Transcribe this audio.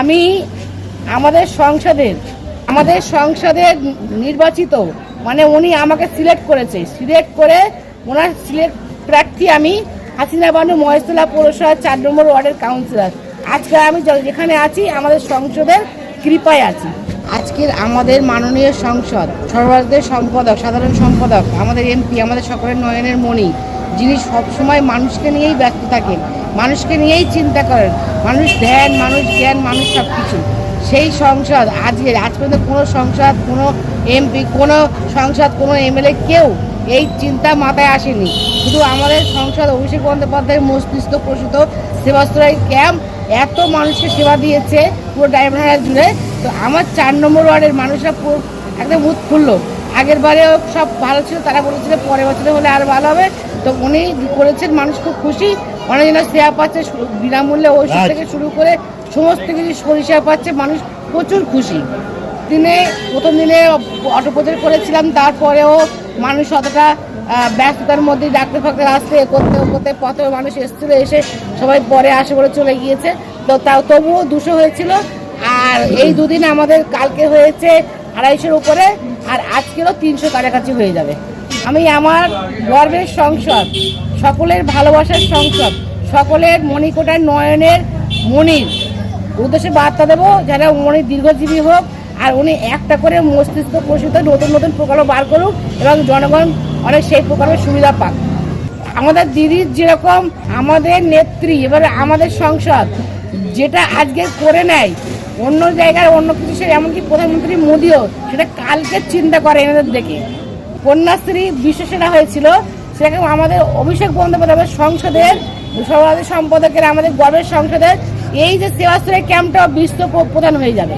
আমি আমাদের সংসদের আমাদের সংসদের নির্বাচিত মানে উনি আমাকে সিলেক্ট করেছে। সিলেক্ট করে ওনার সিলেক্ট প্রার্থী আমি হাসিনা বানু মহেশতলা পৌরসভা চার নম্বর ওয়ার্ডের কাউন্সিলর আজকে আমি যেখানে আছি, আমাদের সংসদের কৃপায় আছি। আজকের আমাদের মাননীয় সংসদ, সর্বভারতীয় সম্পাদক, সাধারণ সম্পাদক, আমাদের এমপি আমাদের সকলের নয়নের মণি, যিনি সবসময় মানুষকে নিয়েই ব্যস্ত থাকেন মানুষকে নিয়েই চিন্তা করেন। মানুষ ধ্যান, মানুষ জ্ঞান, মানুষ সব কিছু সেই সংসদ, আজকে, আজ পর্যন্ত কোনো সংসদ, কোনো এমপি, কোনো সংসদ, কোনো এমএলএ কেউ এই চিন্তা মাথায় আসেনি। শুধু আমাদের সংসদ, অভিষেক বন্দ্যোপাধ্যায়ের মস্তিষ্ক প্রসূত সেবাশ্রয় ক্যাম্প এত মানুষকে সেবা দিয়েছে পুরো ডায়মন্ড জুড়ে। তো আমার চার নম্বর ওয়ার্ডের মানুষরা পুরো একদম উৎফুল্ল। আগের বারেও সব ভালো ছিল, তারা বলেছিল পরের বছরে হলে আর ভালো হবে। তো উনি করেছেন, মানুষ খুব খুশি। অনেকজন সেয়া পাচ্ছে বিনামূল্যে ওষুধ থেকে শুরু করে সমস্ত কিছু পরিষেবা পাচ্ছে মানুষ প্রচুর খুশি। দিনে প্রথম দিনে অটো প্রচার করেছিলাম তারপরেও মানুষ অতটা ব্যস্ততার মধ্যে ডাক্তার ফাক্তার আসতে এ করতে ও করতে পথে মানুষ এসেছিল এসে সবাই পরে আসে বলে চলে গিয়েছে। তো তাও তবুও দুশো হয়েছিল। আর এই দুদিন আমাদের কালকে হয়েছে আড়াইশোর উপরে আর আজকেরও তিনশো কাছাকাছি হয়ে যাবে। আমি আমার গর্বের সংসদ সকলের ভালোবাসার সংসদ, সকলের মণিকোটার নয়নের মনির উদ্দেশ্যে বার্তা দেবো, যারা উনি দীর্ঘজীবী হোক, আর উনি একটা করে মস্তিষ্ক প্রসূত নতুন নতুন প্রকল্প বার করুক এবং জনগণ অনেক সেই প্রকল্পের সুবিধা পাক। আমাদের দিদির যেরকম আমাদের নেত্রী, এবারে আমাদের সংসদ, যেটা আজকে করে নেয়, অন্য জায়গায় অন্য কিছু সে এমনকি প্রধানমন্ত্রী মোদিও সেটা কালকে চিন্তা করে এনাদের দেখে। কন্যাশ্রী বিশ্বসেরা হয়েছিল সেরকম আমাদের অভিষেক বন্দ্যোপাধ্যায় সংসদের সর্বাধিক সম্পাদকের আমাদের গর্বের সংসদের, এই যে সেবাশ্রয় ক্যাম্পটা বিশ্ব প্রধান হয়ে যাবে।